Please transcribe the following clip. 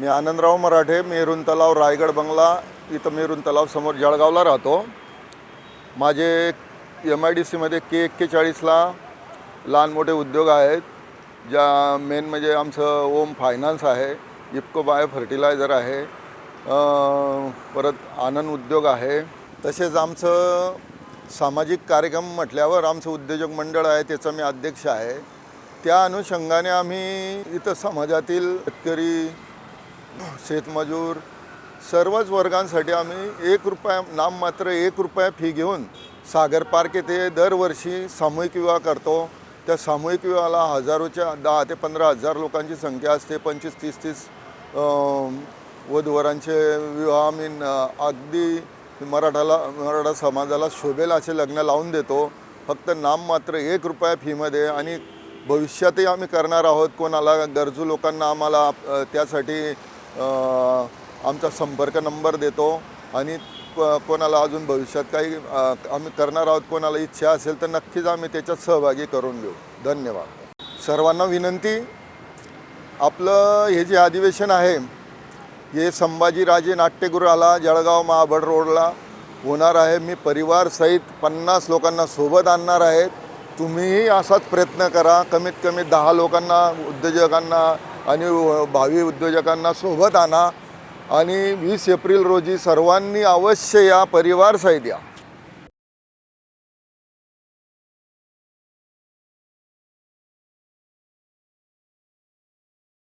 मी आनंदराव मराठे maroon तलाव रायगड बंगला इथं मेरून तलाव समोर जळगावला राहतो. माझे एम आय डी सीमध्ये के एक्केचाळीसला लहान मोठे उद्योग आहेत ज्या मेन म्हणजे आमचं ओम फायनान्स आहे इफको बायो फर्टिलायझर आहे परत आनंद उद्योग आहे. तसेच आमचं सामाजिक कार्यक्रम म्हटल्यावर आमचं उद्योजक मंडळ आहे त्याचा मी अध्यक्ष आहे. त्या अनुषंगाने आम्ही इथं समाजातील शेतकरी शेतमजूर सर्वच वर्गांसाठी आम्ही एक रुपया नाममात्र एक रुपया फी घेऊन सागर पार्क येथे दरवर्षी सामूहिक विवाह करतो. त्या सामूहिक विवाहाला हजारोच्या दहा ते पंधरा हजार लोकांची संख्या असते. पंचवीस तीस तीस वधूवरांचे विवाह आम्ही अगदी मराठाला मराठा समाजाला शोभेल असे लग्न लावून देतो. फक्त नाममात्र एक रुपया फीमध्ये आणि भविष्यातही आम्ही करणार आहोत. कोणाला गरजू लोकांना आम्हाला त्यासाठी आमचा संपर्क नंबर देतो आणि प कोणाला अजून भविष्यात काही आम्ही करणार आहोत कोणाला इच्छा असेल तर नक्कीच आम्ही त्याच्यात सहभागी करून घेऊ धन्यवाद. सर्वांना विनंती आपलं हे जे अधिवेशन आहे हे संभाजीराजे नाट्यगृहाला जळगाव महाबळ रोडला होणार आहे. मी परिवारसहित पन्नास लोकांना सोबत आणणार आहे. तुम्हीही असाच प्रयत्न करा. कमीत कमी दहा लोकांना उद्योजकांना आणि भावी उद्योजकांना सोबत आणा आणि वीस एप्रिल रोजी सर्वांनी अवश्य या परिवारसहित या